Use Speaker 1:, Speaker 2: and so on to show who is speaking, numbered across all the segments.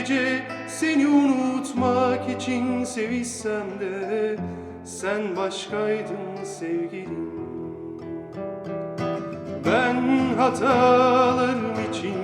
Speaker 1: gece seni unutmak için sevişsem de Sen başkaydın sevgilim. Ben hatalarım için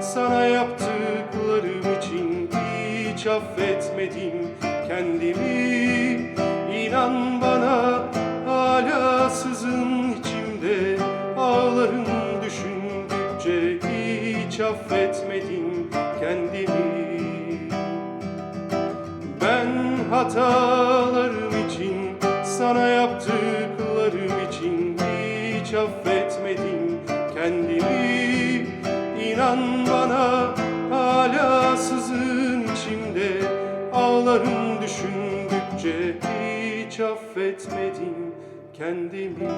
Speaker 1: Sana yaptıklarım için Hiç affetmedim kendimi. İnan bana hala sızın içimde Ağlarım düşündükçe Hiç affetmedim kendimi hatalarım için Sana yaptıklarım için Hiç affetmedim kendimi. İnan bana hala sızın içimde. Ağlarım düşündükçe Hiç affetmedim kendimi